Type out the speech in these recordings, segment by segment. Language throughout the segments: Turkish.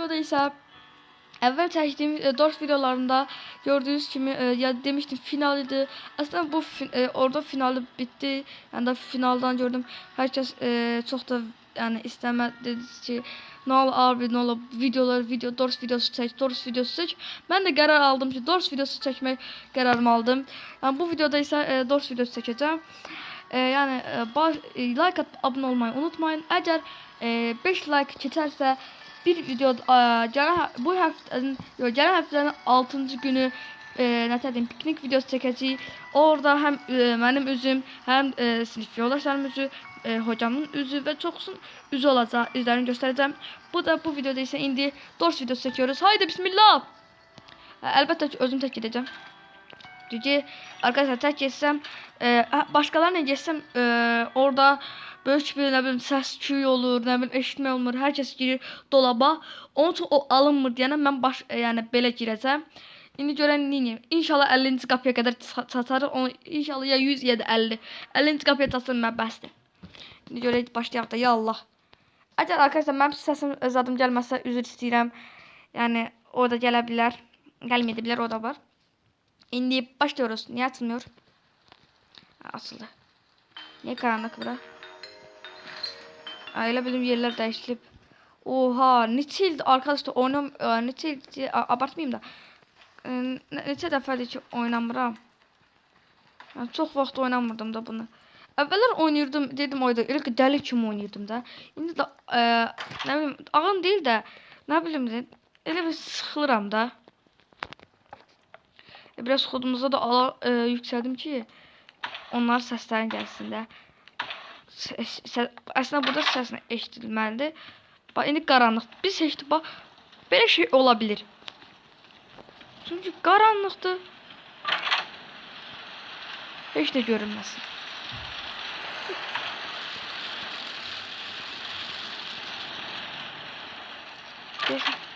videoda ise evvel çektiğim e, dört videolarında gördüğünüz gibi e, ya demiştim final idi. Aslında bu e, orada finali bitti. Yani da finaldan gördüm. Herkes e, çok da yani istemedi ki ne olur abi ne olur videolar video dors videosu çek dors videosu çek. Ben de karar aldım ki dors videosu çekmek kararımı aldım. Yani bu videoda ise e, dors videosu çekeceğim. E, yani e, baş, e, like atıp abone olmayı unutmayın. Eğer e, 5 like geçerse bir video gelen bu haftanın gelen haftanın 6. günü ne dedim piknik videosu çekeceğiz. Orada hem e, benim üzüm hem e, sınıf yoldaşlarım üzü e, hocamın üzü ve çoksun üzü olacak izlerini göstereceğim. Bu da bu videoda ise indi dors videosu çekiyoruz. Haydi bismillah. E, elbette ki özüm tek gideceğim. Çünkü arkadaşlar tek geçsem e, ha, başkalarına geçsem e, orada böyük bir ne bileyim ses küy olur, ne bileyim eşitme olmur, herkes girir dolaba. Onun için o alınmır diyene ben baş e, yani belə girəcəm. İndi görən neyim? İnşallah 50-ci qapıya qədər ça- çatarıq. Onu inşallah ya 100 ya da 50. 50-ci qapıya çatsın mən bəsdir. İndi görək başlayaq da ya Allah. Əgər arkadaşlar mənim səsim öz adım gəlməsə üzr istəyirəm. Yəni o da gələ bilər. Gəlməyə bilər o da var. İndi başlıyoruz. Niye açılmıyor? Açıldı. Niye karanlık bura? Bizim yerler değiştirip. Oha neçə ildir arkadaşlar oynam e, neçə ildir a- abartmayayım da. E, ne- Neçə dəfədir ki oynamıram. Ben çok vaxt oynamırdım da bunu. Əvvəllər oynayırdım dedim oyda elə ki dəli kimi oynayırdım da. İndi də e, nə bilim ağın değil də nə bilim də elə bir sıxılıram da. Biraz kodumuza da ala e, yükseldim ki onlar seslerin gelsin de aslında burada səsini eşidilməlidir. Bax indi qaranlıqdır. Bir seçdi bax. Belə şey ola bilər. Çünki qaranlıqdır. Heç də görünməsin. Görsən.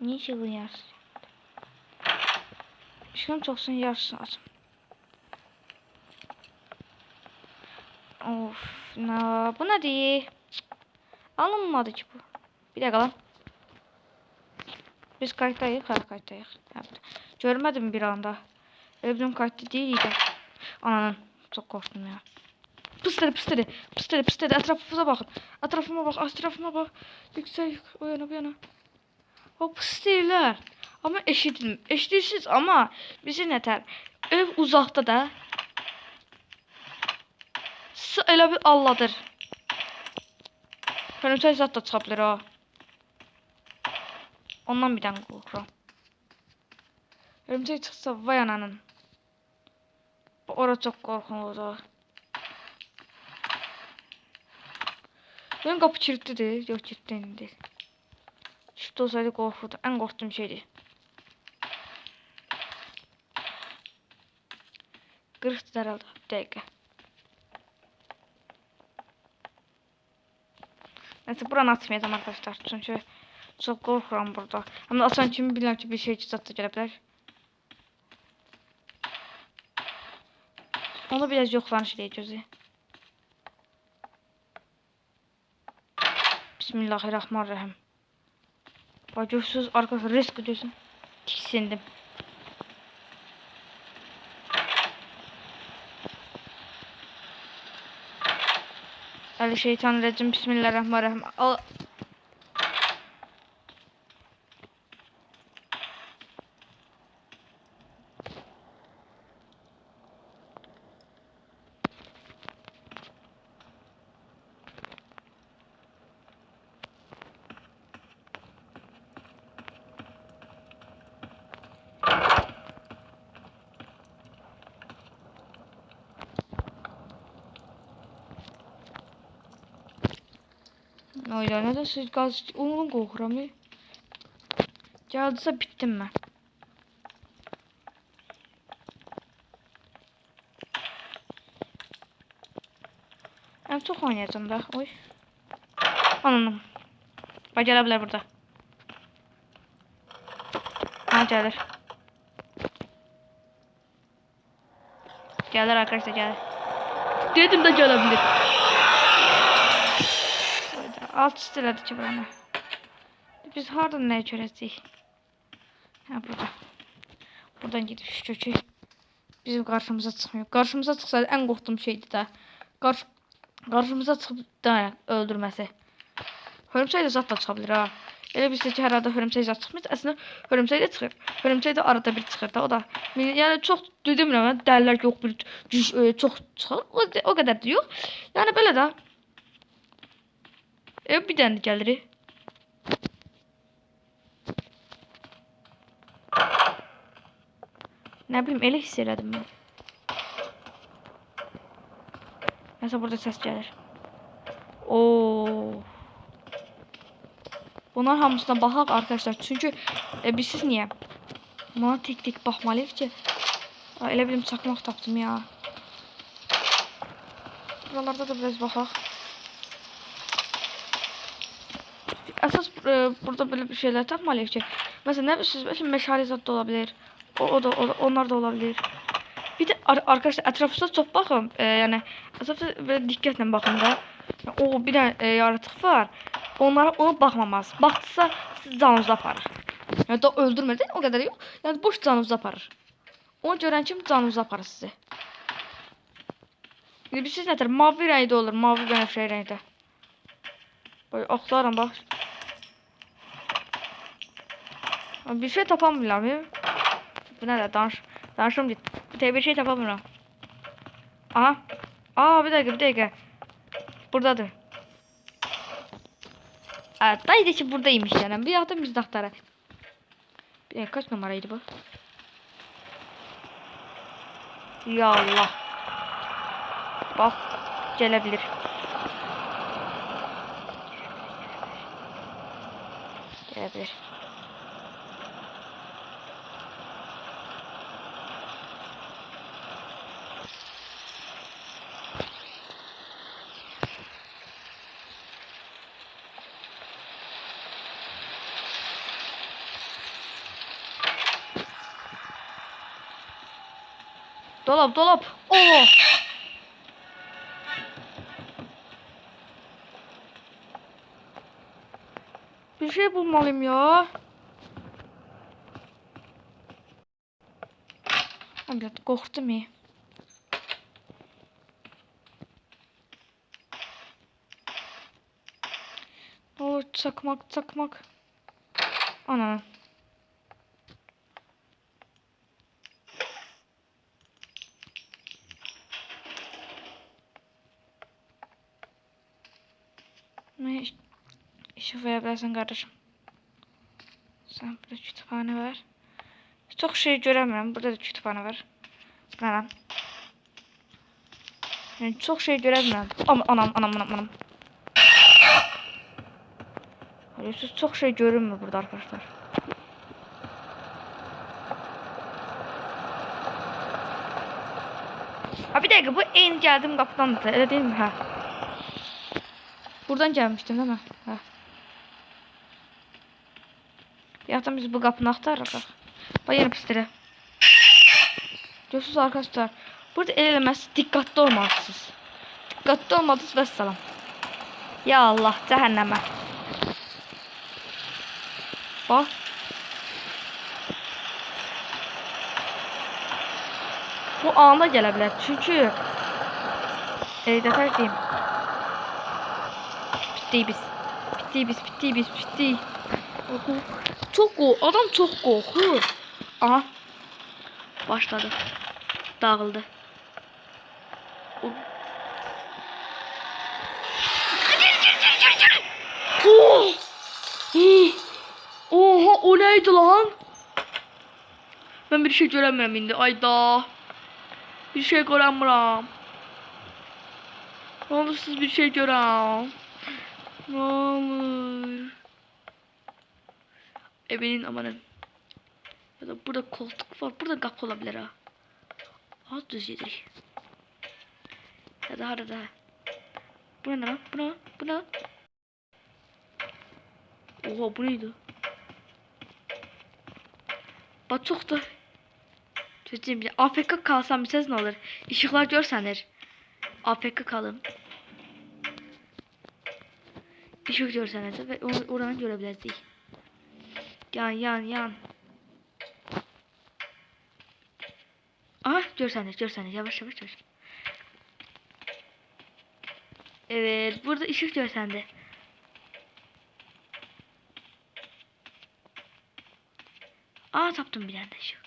2 yılın yarısı. Şimdi çoksun yarısı lazım. Of na bu ne diye? Alınmadı ki bu. Bir dakika lan. Biz kayıttayıq, hə kayıttayıq. Görmədim bir anda. Evdim kayıtlı deyilik. Ananın çox qorxdum ya. Pıstırı, pıstırı, pıstırı, pıstırı. Ətrafımıza baxın. Ətrafıma bax, ətrafıma bax. Yüksək, o yana, bu yana. O pıstırlar. Ama eşitim, eşitsiz ama bizi neter. Ev uzakta da. Sı elə bir Allahdır. Hörümçək zat da çıxa bilər ha. Ondan bir dənə qorxuram. Hörümçək çıxsa vay ananın. Ora çox qorxunludur. Benim qapı kilitlidir. Yox kilitli Shift olsaydı qorxurdu. Ən qorxduğum şeydir. Qırıqdır herhalde. Bir dəqiqə. Neyse buranı açmayacağım arkadaşlar. Çünkü çok korkuyorum burada. Ama açan kimi bilmem ki bir şey çıtlattı gelebilir. Onu biraz yoxlanış edək gözü. Bismillahirrahmanirrahim. Gözsüz arkadaşlar risk ediyorsun. Tiksindim. Ali şeytan rejim Bismillahirrahmanirrahim. Al Oyla ne de korkuram. ya. Geldiyse bittim ben. Ben çok oynayacağım da. Oy. Anladım. Bak gelebilir burada. Ha gelir. Gelir arkadaşlar gelir. Dedim de gelebilir. Alt üst elədi ki buranı. Biz hardan nə görəcəyik? Hə burada. Buradan gedib şu kökü. Bizim qarşımıza çıxmıyor. Qarşımıza çıxsa ən qorxduğum şeydir də. Qarş qarşımıza çıxıb da öldürməsi. Hörümçək də zat da çıxa bilər ha. Elə bilsə ki, hər arada hörümçək zat çıxmır. Əslində hörümçək də çıxır. Hörümçək də arada bir çıxır da. O da yəni çox demirəm mən dəlilər yox bir e, çox çıxır. O, o qədər də yox. Yəni belə də E bir dənə də gəlir. Nə bilim elə hiss elədim mən. Nəsə burada səs gəlir. Oo. Bunlar hamısına baxaq arkadaşlar. Çünki e, bilirsiz niyə? Buna tek tek baxmalıyıq ki. Elə bilim çakmaq tapdım ya. Buralarda da biraz baxaq. E, burada belə bir şeylər tapmalıyıq ki. Məsələn, nə bilirsiniz, bəlkə meşale zad da ola bilər. O, o da o, da- onlar da ola bilər. Bir də ar arkadaşlar ətrafınıza çox baxın. E, yəni əsasda belə diqqətlə baxın da. O bir dənə e, yaratıq var. Onlara ona baxmamaz. Baxdısa siz canınızı aparır. Yəni da öldürmür o qədər yox. Yəni boş canınızı aparır. Onu görən kim canınızı aparır sizi. İndi bir siz nədir? Mavi rəngdə olur, mavi bənəfşə rəngdə. Böyle axtarıram bax. Bir şey tapamıyorum ya. Bu ne de danış. Danışım git. Bir bir şey tapamıyorum. Aha. Aa bir dakika bir dakika. Buradadır. Evet dayı ki buradaymış yani. Bir yaptım biz daktara. Bir dakika kaç numaraydı bu? Ya Allah. Bak gelebilir. Gelebilir. Dolap dolap. Oo. Bir şey bulmalıyım ya. Biraz korktum ya. Ne olur çakmak çakmak. Ana. Ne iş, işi verebilirsin kardeşim. Sen burada kütüphane var. Çok şey göremiyorum. Burada da kütüphane var. Ne? Yani çok şey göremiyorum. Am anam anam anam anam. Siz çok şey görünmüyor burada arkadaşlar. Ha bir dakika bu en geldiğim kapıdan da öyle değil mi? Ha. Buradan gelmiştim değil mi? Ha. Zaten biz bu kapını aktarırıq. Bak yeni pisleri. Görüyorsunuz arkadaşlar. Burada el eləməsi diqqətli olmalısınız. Diqqətli olmadınız və salam. Ya Allah cəhənnəmə. Bax. Bu anda gələ bilər. Çünki e, dəfər deyim. Bitdik biz. Bitdik biz, bitdik biz, bitdik. Çok kork, adam çok korkur. Aha. Başladı. Dağıldı. Oh! Oha o neydi lan? Ben bir şey göremiyorum indi. Ayda. Bir şey göremiyorum. Ne olur siz bir şey görün. Ne olur. Ebenin amanın. Ya da burada koltuk var. Burada kapı olabilir ha. Az düz yedir. Ya da arada. Bu ne lan? Bu ne? Bu ne? Oha bu neydi? Da Çocuğum bir AFK kalsam bir ses ne olur? Işıklar görsənir. AFK kalım. Işık görsənir ve görə biləcəyik. Yan yan yan. Aha görsənir görsənir yavaş yavaş yavaş. Evet burada ışık görsəndi. Aa taptım bir tane de ışık.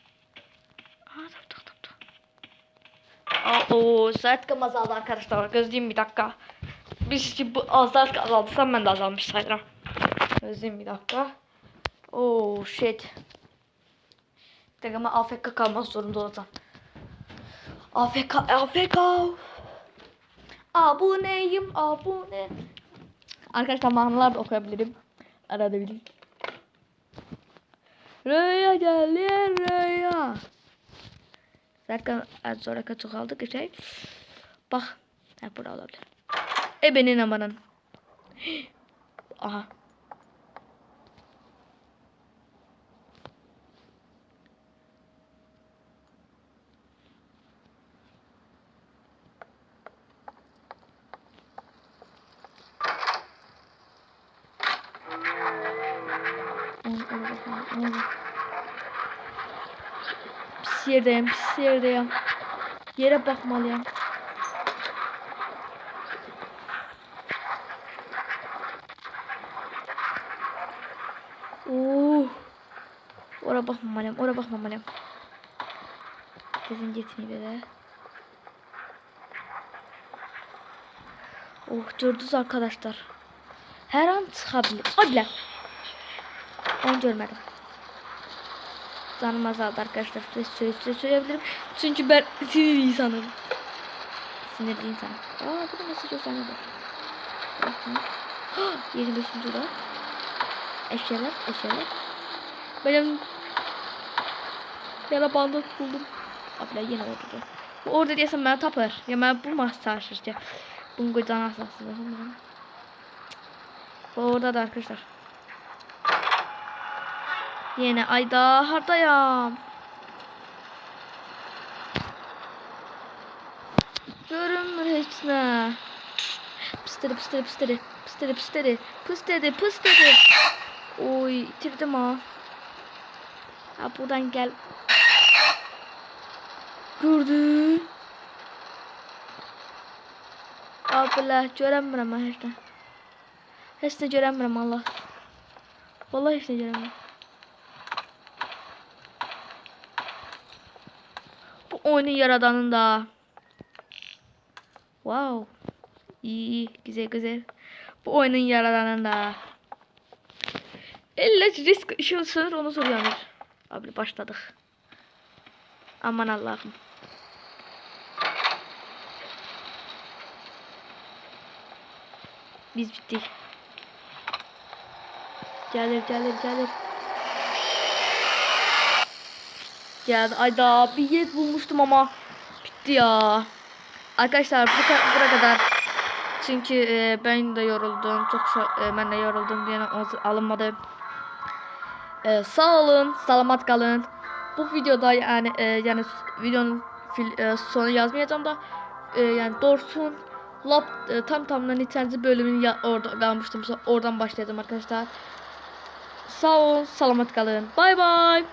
Aa taptık taptık. Aa, oo saat kam azaldı arkadaşlar. Gözleyeyim bir dakika. Biz bu azalt azaldıysam ben de azalmış sayılırım. Gözleyeyim bir dakika. Oh shit. Ama AFK kalmak zorunda olacağım. AFK AFK. Aboneyim abone. Arkadaşlar manalar da okuyabilirim. Arada bir. Rüya gelir rüya. Zaten az sonra kaçı aldık şey. Bak. Ha burada olabilir. E benim amanın. Aha. Pis yerdeyim, pis yerdeyim. Yere bakmalıyım. Oo. Oraya bakmamalıyım, oraya bakmamalıyım. Kesin gitmeyeyim de. Oh gördünüz arkadaşlar. Her an çıkabilir. Abla. Onu görmedim. Canım azaldı arkadaşlar. Size, söyle, size söyleyebilirim. Çünkü ben sinirli insanım. Sinirli insanım. Aa burada nasıl gösterme var. Bakın. 25. da. Eşyalar, eşyalar. Benim yara bandı buldum. Abla yine orada. Bu orada diyesem bana tapır. Ya ben bu masaj işte. Bunu koyacağın asası. Bu orada da arkadaşlar. Yine ayda hardayam. Görünmür hiç ne. Pıstırı pıstırı pıstırı. Pıstırı pıstırı. Pıstırı pıstırı. Oy itirdim ha. Ha buradan gel. Gördün. Abla göremiyorum ha hiç ne. Hiç ne göremiyorum Allah. Vallahi hiç ne göremiyorum. Bu oyunun yaradanın da. Wow. İyi iyi. Güzel güzel. Bu oyunun yaradanın da. Elle risk işin sınır onu soruyorlar. Abi başladık. Aman Allah'ım. Biz bittik. Gelir gelir gelir. Geldi. Ay daha bir yer bulmuştum ama bitti ya. Arkadaşlar bu buraya kadar. Çünkü e, ben de yoruldum. Çok e, ben de yoruldum diye alınmadı. E, sağ olun, selamat kalın. Bu videoda yani e, yani videonun fil, e, sonu yazmayacağım da e, yani doğrusun lap e, tam tamına nitenci bölümünü ya, orada kalmıştım. Oradan başlayacağım arkadaşlar. Sağ olun, selamat kalın. Bay bay.